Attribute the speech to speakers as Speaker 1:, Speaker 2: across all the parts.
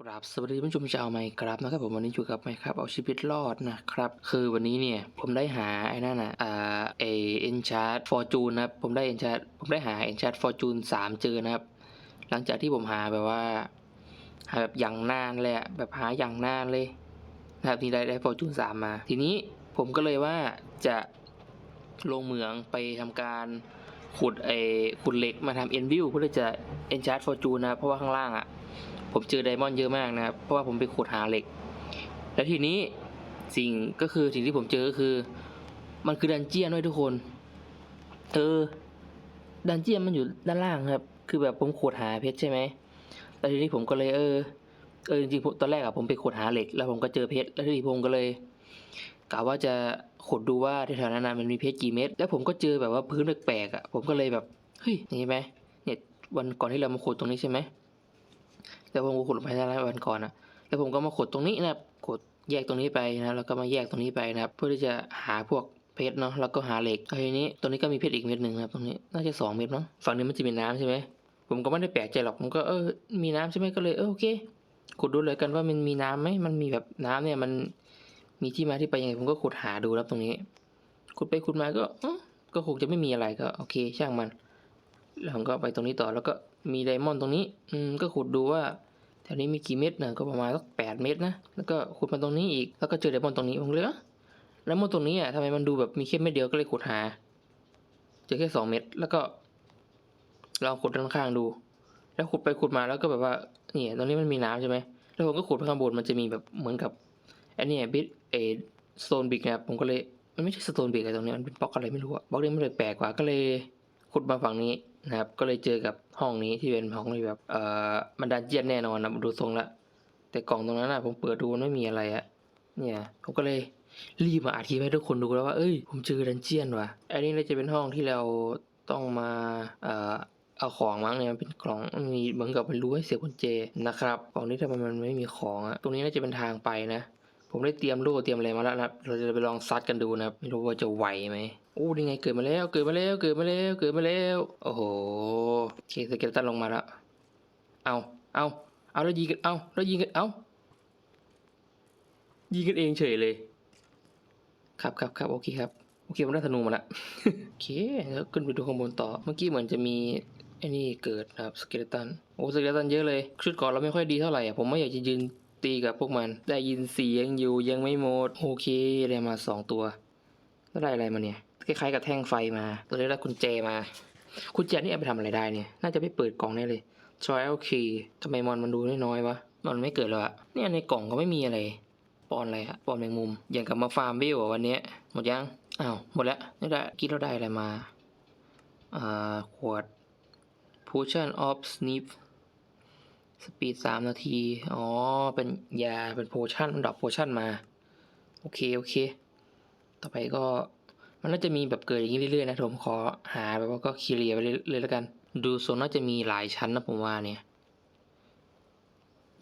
Speaker 1: กราบสวัสดีผู้ชมชาวไมครับนะครับผมวันนี้อยู่กับไมครับเอาชีวิตรอดนะครับคือวันนี้เนี่ยผมได้หาไอ้นั่นอะอ่าเอเอ็นชาร์ดฟอร์จูนนะครับผมได้เอ็นชาร์ดผมได้หาเอ็นชาร์ดฟอร์จูนสามเจอนะครับ หลังจากที่ผมหาแบบว่าหาแบบอย่างนานเลยอะแบบหาอย่างนานเลยนะครับที่ได้ได้ฟอร์จูนสามมา ทีนี้ผมก็เลยว่าจะลงเหมืองไปทำการขุดไอขุดเหล็กมาทำเอ็นวิวเพื่อจะเอ็นชาร์ดฟอร์จูนนะเพราะว่าข้างล่างอะ ผมเจอไดมอนด์เยอะมากนะครับ เพราะว่าผมไปขุดหาเหล็ก แล้วทีนี้สิ่งก็คือสิ่งที่ผมเจอก็คือ มันคือดันเจียนด้วยทุกคน เออ ดันเจียนมันอยู่ด้านล่างครับ คือแบบผมขุดหาเพชรใช่ไหมแล้วทีนี้ผมก็เลยเออ เออจริงๆตอนแรกอะผมไปขุดหาเหล็ก แล้วผมก็เจอเพชร แล้วทีนี้ผมก็เลยกะว่าจะขุดดูว่าแถวๆนั้นมันมีเพชรกี่เม็ด แล้วผมก็เจอแบบว่าพื้นแปลกๆอะผมก็เลยแบบ เฮ้ยอย่างนี้ไหมเนี่ยวันก่อนที่เรามาขุดตรงนี้ใช่ไหม แล้วผมก็ขุดลงไปได้วันก่อนนะแล้วผมก็มาขุดตรงนี้นะครับขุดแยกตรงนี้ไปนะแล้วก็มาแยกตรงนี้ไปนะครับ เพื่อที่จะหาพวกเพชรเนาะแล้วก็หาเหล็กแล้วทีนี้ตรงนี้ก็มีเพชรอีกเม็ดหนึ่งนะครับตรงนี้น่าจะสองเม็ดมั้งฝั่งนี้มันจะมีน้ำใช่ไหมผมก็ไม่ได้แปลกใจหรอกผมก็เออมีน้ำใช่ไหมก็เลยเออโอเคขุดดูเลยกันว่ามันมีน้ำไหมมันมีแบบน้ำเนี่ยมันมีที่มาที่ไปยังไงผมก็ขุดหาดูครับตรงนี้ขุดไปขุดมาก็ก็คงจะไม่มีอะไรก็โอเค ช่างมัน แล้วผมก็ไปตรงนี้ต่อแล้วก็ มีไดมอนด์ตรงนี้ อืม ก็ขุดดูว่าแถวนี้มีกี่เม็ดนะก็ประมาณสักแปดเม็ดนะ แล้วก็ขุดมาตรงนี้อีก แล้วก็เจอไดมอนด์ตรงนี้ผมเลยเอ้อแล้วมอนด์ตรงนี้อะทำไมมันดูแบบมีแค่เม็ดเดียวก็เลยขุดหา เจอแค่สองเม็ด แล้วก็ลองขุดด้านข้างดู แล้วขุดไปขุดมาแล้วก็แบบว่า เนี่ย ตรงนี้มันมีน้ำใช่ไหม แล้วผมก็ขุดไปข้างบนมันจะมีแบบเหมือนกับไอันนี้บิทเอสโตนบิกนะครับผมก็เลย มันไม่ใช่สโตนบิกอะไรตรงนี้ มันเป็นบล็อกอะไรไม่รู้อะบล็อกนี้มันเลยแปลกกว่า ก็เลยขุดมาฝั่งนี้ นะครับ ก็เลยเจอกับห้องนี้ที่เป็นห้องที่แบบเอ่อมันดันเจียนแน่นอนนะดูทรงละแต่กล่องตรงนั้นนะผมเปิดดูมันไม่มีอะไรอะเนี่ยผมก็เลยรีบมาอธิบายให้ทุกคนดูแล้วว่าเอ้ยผมเจอดันเจียนว่ะอันนี้น่าจะเป็นห้องที่เราต้องมาเอ่อเอาของมั้งเนี่ยมันเป็นกล่องมีเหมือนกับมันรู้ให้เสียบกุญแจนะครับกล่องนี้ทำไมมันไม่มีของอะตรงนี้น่าจะเป็นทางไปนะ ผมได้เตรียมโล่เตรียมอะไรมาแล้วนะครับ เราจะไปลองซัดกันดูนะครับ ไม่รู้ว่าจะไหวไหมโอ้นี่ไงเกิดมาแล้ว เกิดมาแล้ว เกิดมาแล้ว เกิดมาแล้ว โอ้โหโอเคสเกลตันลงมาแล้ว เอา เอา เอาแล้วยิงกัน เอาแล้วยิงกัน เอายิงกันเองเฉยเลย ครับครับครับโอเคครับ โอเคผมได้ธนูมาละโอเคแล้วขึ้นไปดูข้างบนต่อ เมื่อกี้เหมือนจะมีไอ้นี่เกิดนะครับสเกลตัน โอ้สเกเลตันเยอะเลย ชุดก่อนเราไม่ค่อยดีเท่าไหร่อะผมไม่อยากจะยืน ตีกับพวกมัน ได้ยินเสียงอยู่ยังไม่หมด โอเคได้มาสองตัวแล้วได้อะไรมาเนี่ย คล้ายๆกับแท่งไฟมา ตัวนี้ได้กุญแจมา กุญแจนี่เอาไปทำอะไรได้เนี่ย น่าจะไปเปิดกล่องแน่เลย trial key ทำไมมอนมันดูน้อยๆวะ มันไม่เกิดเลยอะเนี่ยในกล่องก็ไม่มีอะไร ปอนอะไรอะปอนแมงมุม อย่างกับมาฟาร์มวิววันนี้ หมดยัง อ้าว หมดแล้วนี่ได้กี้เราได้อะไรมา อ่า ขวด potion of sniff สปีดสามนาที อ๋อ เป็นยา เป็นโพชั่นมันดรอปโพชั่นมา โอเค โอเค ต่อไปก็ มันน่าจะมีแบบเกิดอย่างนี้เรื่อยๆนะผมขอหาแบบว่าก็เคลียร์ไปเรื่อยๆแล้วกัน ดูโซนน่าจะมีหลายชั้นนะผมว่าเนี่ย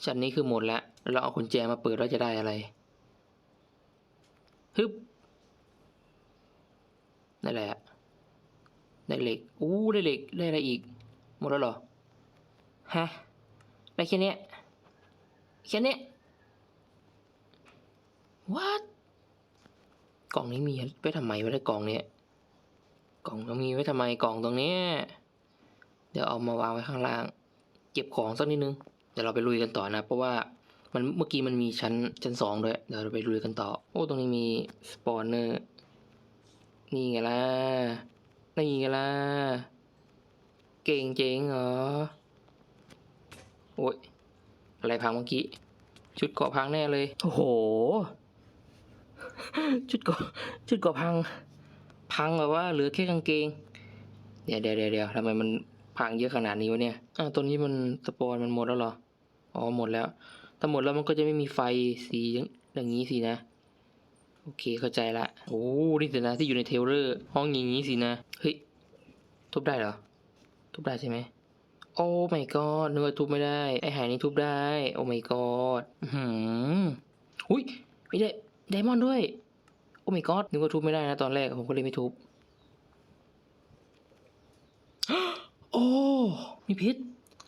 Speaker 1: ชั้นนี้คือหมดแล้ว เราเอากุญแจมาเปิดว่าจะได้อะไร ฮึบนั่นแหละ ได้เหล็ก อู้ ได้เหล็ก ได้อะไรอีก หมดแล้วเหรอ ฮะ ได้แค่นี้แค่นี้ what กล่องนี้มีไว้ทำไมไว้ได้กล่องเนี้ยกล่องต้องมีไว้ทำไมกล่องตรงนี้ เดี๋ยวเอามาวางไว้ข้างล่าง เก็บของสักนิดนึง เดี๋ยวเราไปลุยกันต่อนะ เพราะว่ามันเมื่อกี้มันมีชั้นชั้นสองด้วย เดี๋ยวเราไปลุยกันต่อ โอ้ตรงนี้มีสปอนเนอร์นี่ไงล่ะนี่ไงล่ะ เก่งเจ๋งเหรอ โอ้ยอะไรพังเมื่อกี้ ชุดเกาะพังแน่เลย โอ้โห ชุดเกาะชุดเกาะพัง พังแบบว่าเหลือแค่กางเกง เดี๋ยวเดี๋ยวเดี๋ยวเดี๋ยวทำไมมันพังเยอะขนาดนี้วะเนี่ยอ่าวตัวนี้มันสปอนมันหมดแล้วเหรอ อ๋อหมดแล้ว ถ้าหมดแล้วมันก็จะไม่มีไฟสีอย่างอย่างนี้สินะ โอเคเข้าใจละ โอ้นี่สินะที่อยู่ในเทรลเลอร์ ห้องอย่างนี้สินะ เฮ้ยทุบได้เหรอ ทุบได้ใช่ไหม โอ้ my god นึกว่าทุบไม่ได้ ไอหายนี่ทุบได้ โอ้ my god อื้อหืมอุ้ยไม่ได้ไดมอนด์ด้วย โอ้ my god นึกว่าทุบไม่ได้นะตอนแรกผมก็เลยไม่ทุบ โอ้ มีพิษ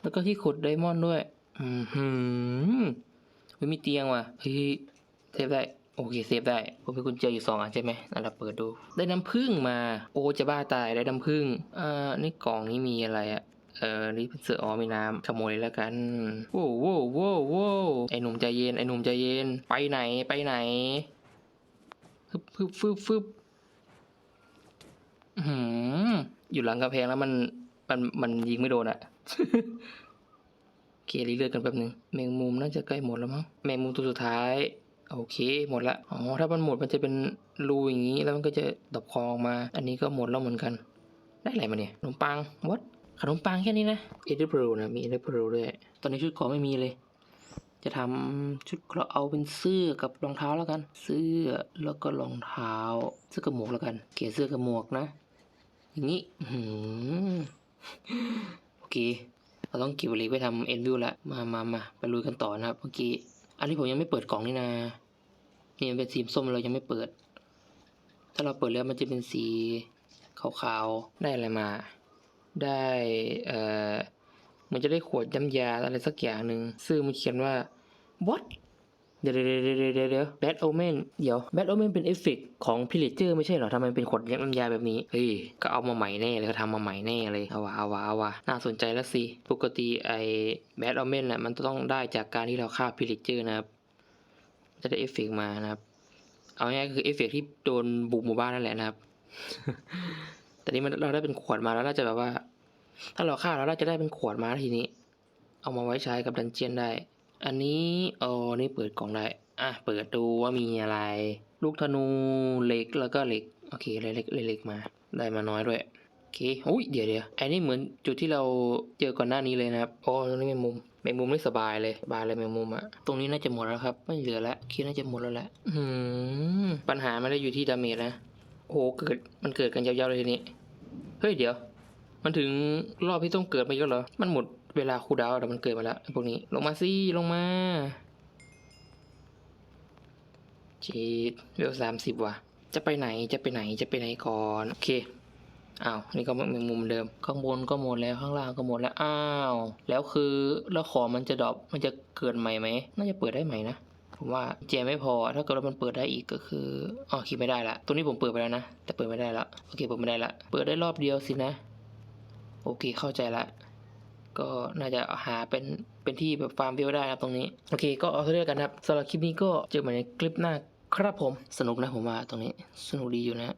Speaker 1: แล้วก็ที่ขุดไดมอนด์ด้วย อือหืมมีเตียงว่ะเฮ้ยเซฟได้โอเคเซฟได้ผมมีกุญแจอยู่สองอันใช่ไหมนั่นเราเปิดดู ได้น้ำผึ้งมา โอ้จะบ้าตายได้น้ำผึ้งอ่านี่กล่องนี้มีอะไรอะ เออนี่เป็นเสืออ๋อมีน้ำขโมยแล้วกันโว้วโว้วโว้โว้ไอ้หนุ่มใจเย็นไอ้หนุ่มใจเย็นไปไหนไปไหนฟึบฟึบฟึบฟึบอื้อหืออยู่หลังกระแพงแล้วมันมันมันยิงไม่โดนอะโอเครีเลือกกันแป๊บนึงแมงมุมน่าจะใกล้หมดแล้วมั้งแมงมุมตัวสุดท้ายโอเค หมดละอ๋อถ้ามันหมดมันจะเป็นรูอย่างนี้แล้วมันก็จะดอกคอออกมา อันนี้ก็หมดแล้วเหมือนกัน ได้อะไรมาเนี่ยขนมปังวัด ขนมปังแค่นี้นะเอเดอร์เพลนะมีเอเดอร์เพลด้วย ตอนนี้ชุดเกราะไม่มีเลย จะทำชุดเกราะเอาเป็นเสื้อกับรองเท้าแล้วกัน เสื้อแล้วก็รองเท้า เสื้อกับหมวกแล้วกันเขียนเสื้อกับหมวกนะ อย่างนี้อื้อหือโอเคเราต้องเก็บเหล็กไว้ทำเอ็นวิวละมามามาไปลุยกันต่อนะครับเมื่อกี้อันนี้ผมยังไม่เปิดกล่องนี่นะนี่มันเป็นสีส้มเรายังไม่เปิด ถ้าเราเปิดแล้วมันจะเป็นสีขาวๆได้อะไรมา ได้เอ่อมันจะได้ขวดย้ำยาอะไรสักอย่างหนึ่งซึ่งมันเขียนว่า what เดี๋ยวเดี๋ยวเดี๋ยวเดี๋ยวเดี๋ยว bad omen เดี๋ยว bad omen เป็นเอฟเฟกของพิลิเจอร์ไม่ใช่เหรอทำไมเป็นขวดย้ำยาแบบนี้เฮ้ยก็เอามาใหม่แน่เลยเขาทำมาใหม่แน่เลยเอาวะเอาวะเอาวะน่าสนใจแล้วสิ ปกติไอ้ bad omen น่ะมันต้องได้จากการที่เราฆ่าพิลิเจอร์นะครับ จะได้เอฟเฟกต์มานะครับ เอาง่ายๆคือเอฟเฟกต์ที่โดนบุกหมู่บ้านนั่นแหละนะครับ แต่นี่มันเราได้เป็นขวดมาแล้วน่าจะแบบว่า ถ้าเราฆ่าแล้วเราจะได้เป็นขวดมาทีนี้ เอามาไว้ใช้กับดันเจียนได้ อันนี้อ๋อนี่เปิดกล่องได้ อะ เปิดดูว่ามีอะไร ลูกธนูเหล็กแล้วก็เหล็ก โอเคเหล็กเหล็กเหล็กมา ได้มาน้อยด้วย โอเคอุ้ยเดี๋ยวเดี๋ยวอันนี้เหมือนจุดที่เราเจอก่อนหน้านี้เลยนะครับอ๋อตรงนี้แมงมุมแมงมุมไม่สบายเลยสบายเลยแมงมุมอะตรงนี้น่าจะหมดแล้วครับ ไม่เหลือแล้วคิดน่าจะหมดแล้วแหละปัญหาไม่ได้อยู่ที่ดาเมจนะ โอ้โหเกิดมันเกิดกันยาวๆเลยทีนี้เฮ้ยเดี๋ยว มันถึงรอบที่ต้องเกิดมาเยอะเหรอ มันหมดเวลาคูดาวแต่มันเกิดมาแล้วพวกนี้ลงมาสิลงมาจีดเวลสามสิบว่ะ จะไปไหนจะไปไหนจะไปไหนก่อนโอเคอ้าวนี่ก็เป็นมุมเดิมข้างบนก็หมดแล้วข้างล่างก็หมดแล้วอ้าวแล้วคือแล้วของมันจะดรอปมันจะเกิดใหม่ไหมน่าจะเปิดได้ใหม่นะ ผมว่าแจไม่พอ ถ้าเกิดว่ามันเปิดได้อีกก็คืออ๋อคิดไม่ได้ละตัวนี้ผมเปิดไปแล้วนะ แต่เปิดไม่ได้ละโอเคเปิดไม่ได้ละเปิดได้รอบเดียวสินะ โอเคเข้าใจละก็น่าจะหาเป็นเป็นที่แบบฟาร์มวิวได้นะครับตรงนี้ โอเค ก็เอาเท่านี้กันครับสำหรับคลิปนี้ก็เจอกันในคลิปหน้าครับผมสนุกนะผมว่าตรงนี้สนุกดีอยู่นะ